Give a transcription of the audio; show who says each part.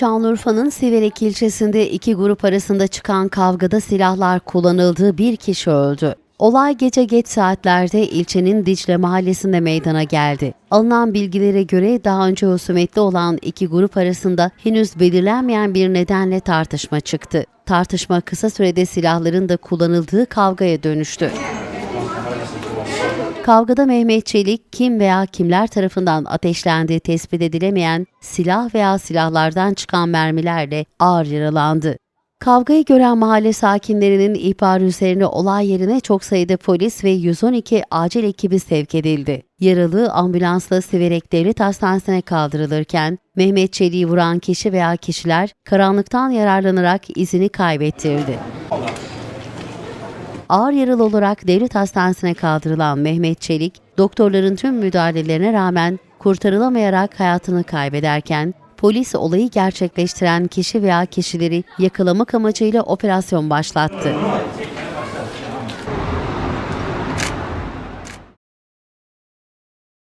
Speaker 1: Şanlıurfa'nın Siverek ilçesinde iki grup arasında çıkan kavgada silahlar kullanıldığı bir kişi öldü. Olay gece geç saatlerde ilçenin Dicle mahallesinde meydana geldi. Alınan bilgilere göre daha önce husumetli olan iki grup arasında henüz belirlenmeyen bir nedenle tartışma çıktı. Tartışma kısa sürede silahların da kullanıldığı kavgaya dönüştü. Kavgada Mehmet Çelik kim veya kimler tarafından ateşlendiği tespit edilemeyen silah veya silahlardan çıkan mermilerle ağır yaralandı. Kavgayı gören mahalle sakinlerinin ihbarı üzerine olay yerine çok sayıda polis ve 112 acil ekibi sevk edildi. Yaralı ambulansla Siverek Devlet Hastanesi'ne kaldırılırken Mehmet Çelik'i vuran kişi veya kişiler karanlıktan yararlanarak izini kaybettirdi. Ağır yaralı olarak devlet hastanesine kaldırılan Mehmet Çelik, doktorların tüm müdahalelerine rağmen kurtarılamayarak hayatını kaybederken, polis olayı gerçekleştiren kişi veya kişileri yakalamak amacıyla operasyon başlattı.